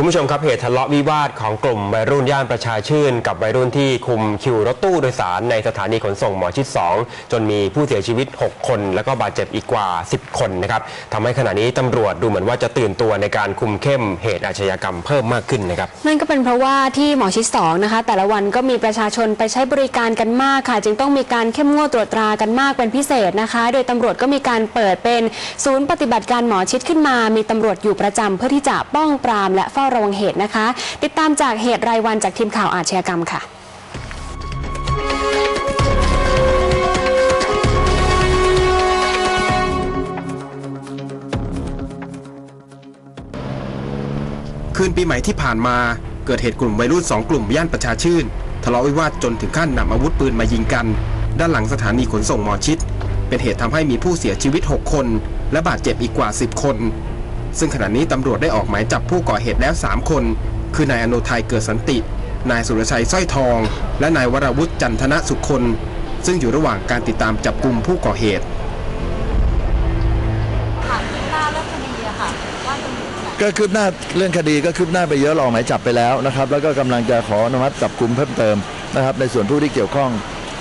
คุณผู้ชมครับเหตุทะเลาะวิวาทของกลุ่มวัยรุ่นย่านประชาชื่น กับวัยรุ่นที่คุมคิวรถตู้โดยสารในสถานีขนส่งหมอชิด 2 จนมีผู้เสียชีวิต 6 คน แล้วก็บาดเจ็บอีกกว่า 10 คนนะครับทำให้ขณะนี้ตำรวจดูเหมือนว่าจะตื่นตัวในการคุมเข้มเหตุอาชญากรรมเพิ่มมากขึ้นนะครับนั่นก็เป็นเพราะว่าที่หมอชิด 2 นะคะ แต่ละวันก็มีประชาชนไปใช้บริการกันมากค่ะ จึงต้องมีการเข้มงวดตรวจตรากันมากเป็นพิเศษนะคะ โดยตำรวจก็มีการเปิดเป็นศูนย์ปฏิบัติการหมอชิดขึ้นมา มีตำรวจอยู่ประจำเพื่อที่จะป้องปรามและเฝ้าระวังเหตุนะคะ ติดตามจากเหตุรายวันจากทีมข่าวอาชญากรรมค่ะคืนปีใหม่ที่ผ่านมาเกิดเหตุกลุ่มวัยรุ่นสองกลุ่มย่านประชาชื่น ทะเลาะวิวาทจนถึงขั้นนำอาวุธปืนมายิงกัน ด้านหลังสถานีขนส่งหมอชิด เป็นเหตุทำให้มีผู้เสียชีวิต 6 คน และบาดเจ็บอีกกว่า 10 คน ซึ่งขณะนี้ตำรวจได้ออกหมายจับผู้ก่อเหตุแล้ว 3 คน คือนายอโนไทยเกิดสันติ นายสุรชัยสร้อยทอง และนายวรวุฒิจันทนะสุคน ซึ่งอยู่ระหว่างการติดตามจับกลุ่มผู้ก่อเหตุถามหน้าเรื่องคดีอะค่ะว่าจะมีแบบก็คืบหน้าเรื่องคดีก็คืบหน้าไปเยอะเราออกหมายจับไปแล้วนะครับ แล้วก็กำลังจะขออนุมัติจับกลุ่มเพิ่มเติมนะครับ ในส่วนผู้ที่เกี่ยวข้อง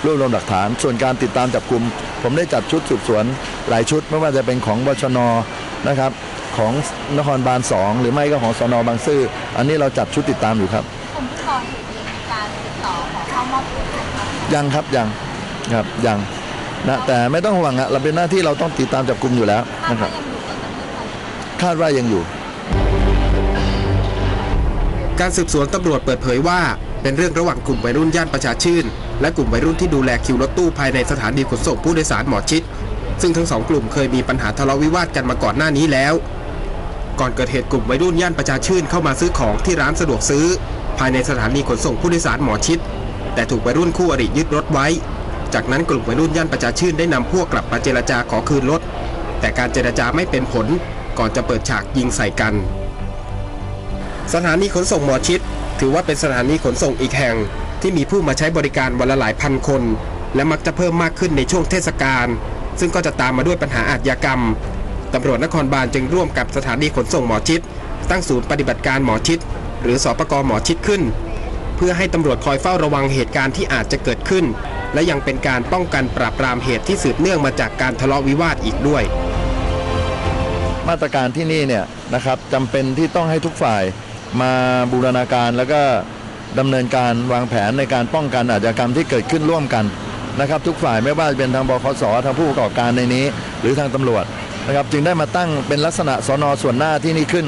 รวบรวมหลักฐาน ส่วนการติดตามจับกลุ่มผมได้จัดชุดสืบสวนหลายชุด ไม่ว่าจะเป็นของบชนนะครับ ของนครบาลสองหรือไม่ก็ของสนบางซื่ออันนี้เราจัดชุดติดตามอยู่ครับกลุ่มผู้ก่อเหตุมีการติดต่อขอเข้ามอบตัวไหมคะยังครับยังครับยังนะแต่ไม่ต้องห่วงอะเราเป็นหน้าที่เราต้องติดตามจับกลุ่มอยู่แล้วคาดนะคว่ารับยังอยู่ในประเทศไทยคาดว่ายังอยู่ การสืบสวนตำรวจเปิดเผยว่า เป็นเรื่องระหว่างกลุ่มวัยรุ่นย่านประชาชื่น และกลุ่มวัยรุ่นที่ดูแลคิวรถตู้ภายในสถานีขนส่งผู้โดยสารหมอชิดซึ่งทั้งสองกลุ่มเคยมีปัญหาทะเลาะวิวาทกันมาก่อนหน้านี้แล้ว ก่อนเกิดเหตุกลุ่มวัยรุ่นย่านประชาชื่นเข้ามาซื้อของที่ร้านสะดวกซื้อ ภายในสถานีขนส่งผู้โดยสารหมอชิด แต่ถูกวัยรุ่นคู่อริยึดรถไว้ จากนั้นกลุ่มวัยรุ่นย่านประชาชื่นได้นำพวกกลับมาเจรจาขอคืนรถ แต่การเจรจาไม่เป็นผลก่อนจะเปิดฉากยิงใส่กัน สถานีขนส่งหมอชิด ถือว่าเป็นสถานีขนส่งอีกแห่ง ที่มีผู้มาใช้บริการวันละหลายพันคน และมักจะเพิ่มมากขึ้นในช่วงเทศกาลซึ่งก็จะตามมาด้วยปัญหาอาชญากรรม ตำรวจนครบาลจึงร่วมกับสถานีขนส่งหมอชิด ตั้งศูนย์ปฏิบัติการหมอชิด หรือสปกหมอชิดขึ้น เพื่อให้ตำรวจคอยเฝ้าระวังเหตุการณ์ที่อาจจะเกิดขึ้น และยังเป็นการป้องกันปราบปรามเหตุที่สืบเนื่องมาจากการทะเลาะวิวาทอีกด้วย มาตรการที่นี่เนี่ยนะครับจำเป็นที่ต้องให้ทุกฝ่ายมาบูรณาการแล้วก็ดำเนินการวางแผนในการป้องกันอาชญากรรมที่เกิดขึ้นร่วมกันนะครับ ทุกฝ่ายไม่ว่าจะเป็นทางบคสทางผู้ประกอบการในนี้ หรือทางตำรวจ นะครับจึงได้มาตั้งเป็นลักษณะสนส่วนหน้าที่นี่ขึ้น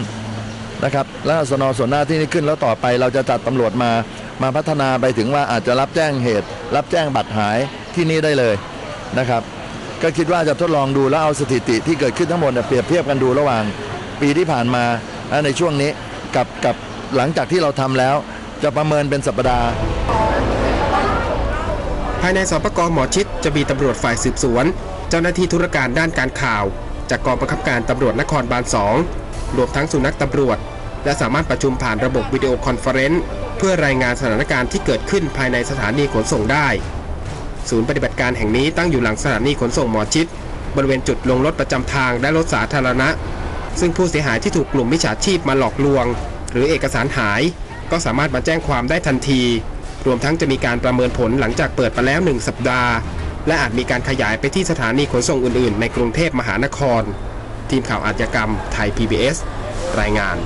นะครับและสนส่วนหน้าที่นี่ขึ้น แล้วต่อไปเราจะจัดตำรวจมามาพัฒนาไปถึงว่าอาจจะรับแจ้งเหตุ รับแจ้งบัตรหายที่นี่ได้เลยนะครับ ก็คิดว่าจะทดลองดูแล้วเอาสถิติที่เกิดขึ้นทั้งหมดเปรียบเทียบกันดูระหว่างปีที่ผ่านมาในช่วงนี้กับกับหลังจากที่เราทำแล้ว จะประเมินเป็นสัปดาห์ ภายในสปกหมอชิดจะมีตำรวจฝ่ายสืบสวน เจ้าหน้าที่ธุรการด้านการข่าว จากกองบังคับการตำรวจนครบาล 2 รวมทั้งสุนัขตำรวจ และสามารถประชุมผ่านระบบวิดีโอคอนเฟอเรนซ์เพื่อรายงานสถานการณ์ที่เกิดขึ้นภายในสถานีขนส่งได้ ศูนย์ปฏิบัติการแห่งนี้ตั้งอยู่หลังสถานีขนส่งหมอชิด บริเวณจุดลงรถประจำทางและรถสาธารณะ ซึ่งผู้เสียหายที่ถูกกลุ่มมิจฉาชีพมาหลอกลวง หรือเอกสารหาย ก็สามารถมาแจ้งความได้ทันที รวมทั้งจะมีการประเมินผลหลังจากเปิดไปแล้ว 1 สัปดาห์ และอาจมีการขยายไปที่สถานีขนส่งอื่น ๆ ในกรุงเทพมหานคร ทีมข่าวอาชญากรรมไทย PBS รายงาน